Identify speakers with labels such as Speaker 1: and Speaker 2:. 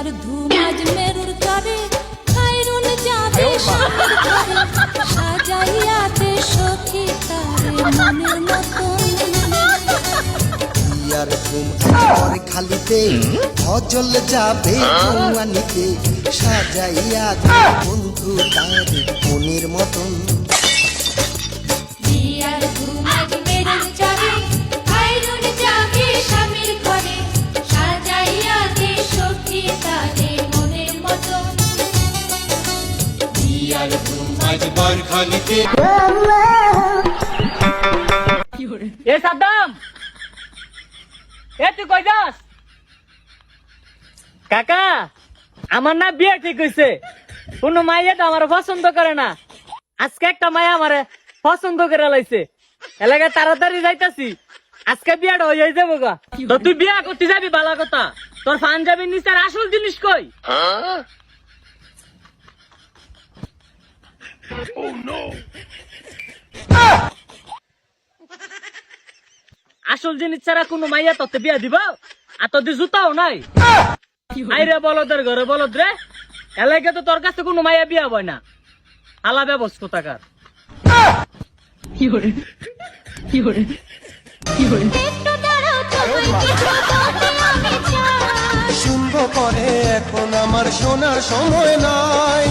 Speaker 1: বিয়ার ধুম আজ মেরুর তরে খাইরুন যাবে ঘরে সাজাইয়াতে সখী তারে মনের মতন
Speaker 2: ইয়ার ঘুম পর খালিতে অজল যাবে আনিতে সাজাইয়া দে বন্ধু তার মনের মতন।
Speaker 1: বিয়ার
Speaker 3: ঘুম আজ বরখালিতে।
Speaker 4: এ সাদ্দাম! এ তুই কই যাস? কাকা আমার না বিয়ে ঠিক হইছে। কোন মাইয়া তো আমার পছন্দ করে না। আজকে একটা মায়া আমারে পছন্দ করে লাইছে। এলাকায় তাড়াতাড়ি যাইতাছি। আজকে বিয়াটা হয়ে যাব গা। তো তুই বিয়া করতে যাবি বালা কথা। তোর পাঞ্জাবি নিচার আসল জিনিস কই? আসল জিনিস ছাড়া কোনো মাইয়া তোতে বিয়া দিব? আর তোদের জুতাও নাই। রে বলদের ঘরে বলদ রে এলাকা তো তোর কাছে কোনো মাইয়া বিয়া হয় না। আলা ব্যবস্থা
Speaker 1: একটু দাঁড়াও তোমায় কিছু বলতে আমি চাই।
Speaker 2: শুনব পরে এখন আমার শোনার সময় নাই।